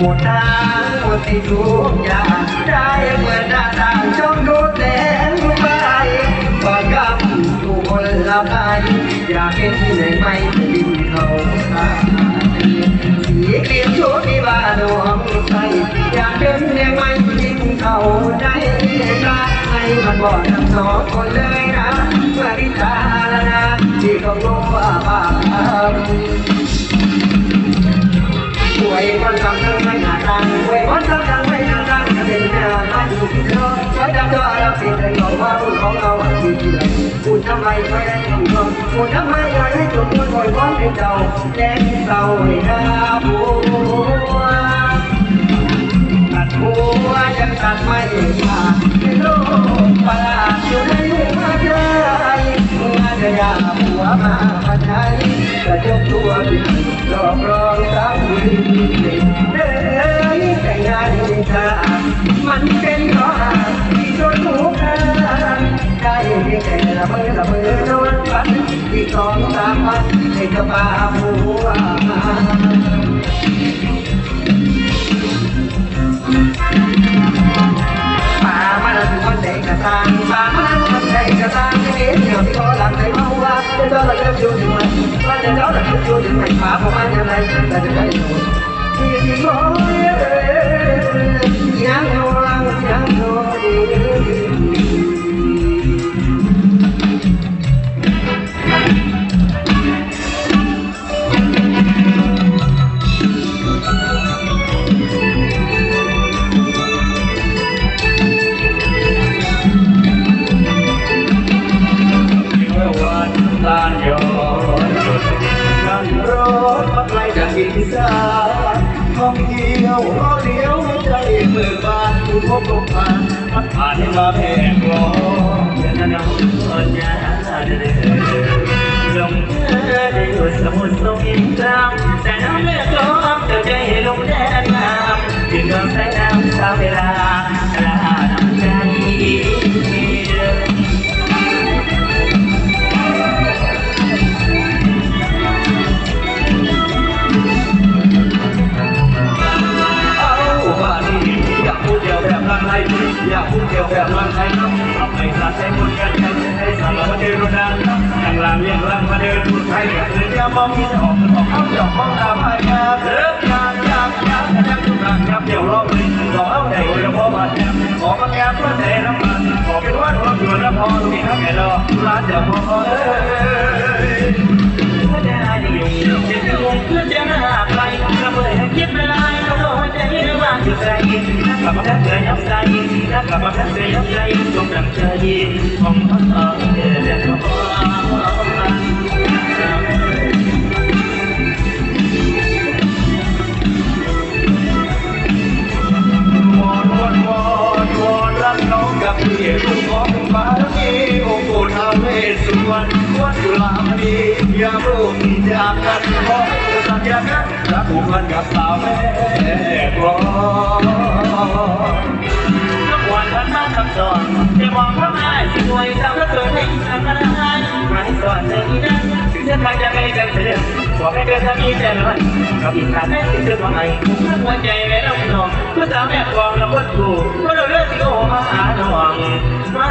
หมดทางหมดที่ทุกอย่างได้เมือนหน้าต่างช่องดูแสงไฟบางคำทุกคนละไปอยากเห็นที่ไหนไม่ดินเขาตาสีเกลียมชุดที่บ้านหลวงใสอยากเดินยังไม่ดินเขาได้รักให้มันบอกทั้งสองคนเลยนะเมื่อริตาละนะที่เขาลงว่าบ้าหวย ไมไม่ได้ทำเงินพูดทำไมอยากให้จบมือคอยวันเป็นเจ้าแดงเศร้าให้หน้าบัวตัดหัวยังตัดไม่ขาดในโลกประหลาดอยู่ในหัวใจเมื่อจะยากหัวมาพันใจจะยกตัวขึ้นหลอกลองสาวดีเด้อแต่งงานชามันเป็น ละมือละมือโดนฟันที่สองสามวันให้กระปาหัวป่ามันคนใดกระตางป่ามันคนใดกระตางที่เห็นเดี๋ยวที่เขาหลังใจเมาว่าจะเจอหลังจะอยู่ถึงมันว่าจะเจอหลังจะอยู่ถึงมันป่าของมันยังไง เที่ยวรอเดียวใจเมื่อบานผู้พบลมผ่านพัดผ่านมาแพงกลองเดินนำสัญญาเดินลงเธอได้อยู่สมุนทรงอินทรามแต่น้ำเลือดร้อมเธอใจลงแดน ลางเลียงลางมาเดินพูไทยเดินยามมองคิดออกออกเข้าจอกมองตามพายาเลิกยามยามยามยามทุกครั้งยามเดียวรอบเลยรอเอาใจเฉพาะบาแผลขอมาแก้เพื่อใจน้ำมันขอเป็นว่าความชวนและพอมีทั้งแก่รอร้านเดียวพอเอ้ยเพื่อจะหาดีจะถึงเพื่อจะหาใครก็เมื่อให้คิดเวลาก็โดนใจว่างอยู่ใจนักกับมาแค่เธอยับใจนักกับมาแค่เธอยับใจจงดังเธอดีของพักเอ๋ยเดี๋ยวพอ น้องกับพี่ลูกของฟ้ามีองค์ปู่ท้าวเวสสุวรรณวัดจุฬามณีอย่ารุ่งจากกันขอสัญญากันรักผูกพันกับสาวแม่กลอนทุกวันท่านมาคำสอนจะมองพระมาสวยสาวก็เกิดให้ทำอะไรไม่สอนใจนั้นถึงจะทางจะไปกันเถอะบอกให้เกิดทำนี้แต่ละวัน กับอีกขาดแม่ถึงจะมาให้หัวใจแม่น้องน้องก็สาวแม่กองแล้วก็ถูกเพราะเราเลือกที่โอมาหาหน่องมา